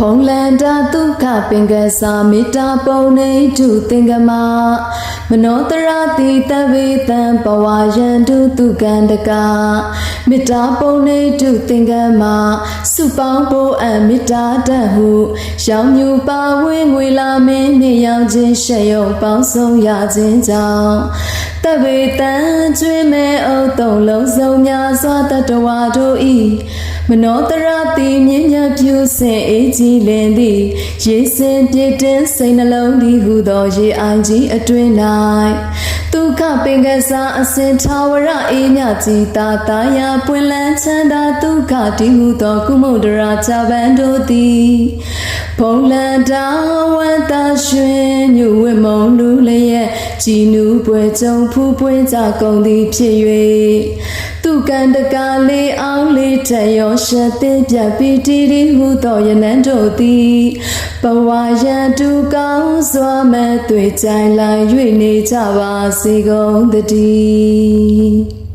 ဖုံလန္တာဒုက္ခပင်ကစားမေတ္တာပုံနေတုသင်္ကမမနောတရတိတဝေတံဘဝယန္တုသူကန္တကမေတ္တာပုံနေတုသင်္ကမစုပေါင်းဖို့အမေတ္တာတဟုရောင်မြူပါဝင်းငွေလာမင်းနှင့်ရောင်ခြင်းရှက်ရုံပေါင်းဆုံးရခြင်းကြောင့်တဝေတံကျွေးမဲ့အုပ်သုံးလုံးစုံများစွာတတဝါတို့ဤ မနောတရတိမြင့်မြတ်ဖြူစင်အေးကြီးလင်သည်ရေစင်ပြည့်တင်စိတ်နှလုံးသည်ဟုသောရေအိုင်ကြီးအတွင်၌ဒုက္ခပင်ကစားအစဉ်ထာဝရအေးမြကြီးတာတာယာပွင့်လန်းချမ်းသာဒုက္ခတည်ဟုသောကုမုဒ္ဒရာချပန်တို့သည်ဘုံလန္တာဝန္တာရွှင်ညဝမုံလူလျက်ကြည်နူးပွဲကြုံဖူးပွင့်ကြကုန်သည်ဖြစ်၍ သူကံတကားလေးအောင်လေးထက်ရောရှက်သိပြပီတီရီဟုသောယနန်တို့သည်ဘဝရန်တူကောင်းစွာမဲ့တွေ့ကြိုင်လိုက်၍နေကြပါစေကုန်သတည်း